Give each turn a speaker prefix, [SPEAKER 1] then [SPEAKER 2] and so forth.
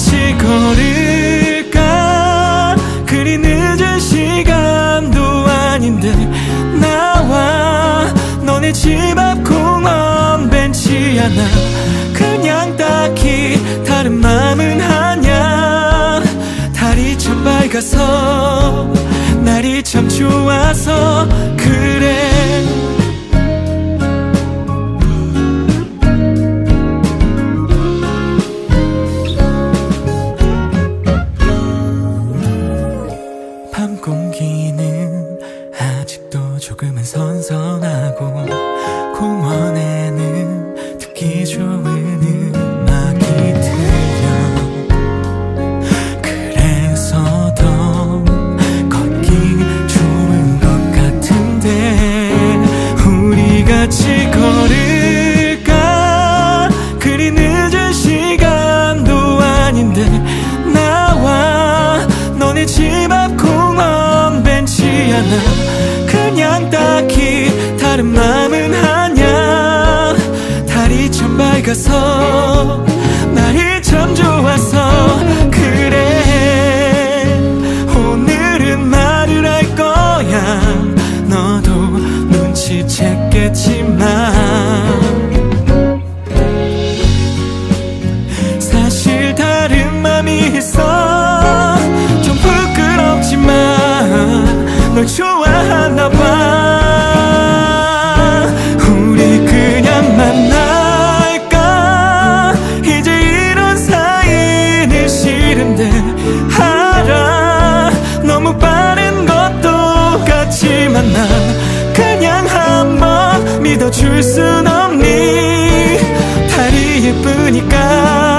[SPEAKER 1] 같이 걸을까? 그리 늦은 시간도 아닌데 나와 너네 집 앞 공원 벤치 하나 그냥 딱히 다른 맘은 아냐 달이 참 밝아서 날이 참 좋아서 그래 조금은 선선하고 공원에는 듣기 좋은 음악이 들려. 그래서 더 걷기 좋은 것 같은데 우리 같이 걸을까? 그리 늦은 시간도 아닌데 나와 너네 집 앞 공원 벤치 하나 딱히 다른 맘은 아냐 달이 참 밝아서 믿어줄 순 없니? 달이 예쁘니까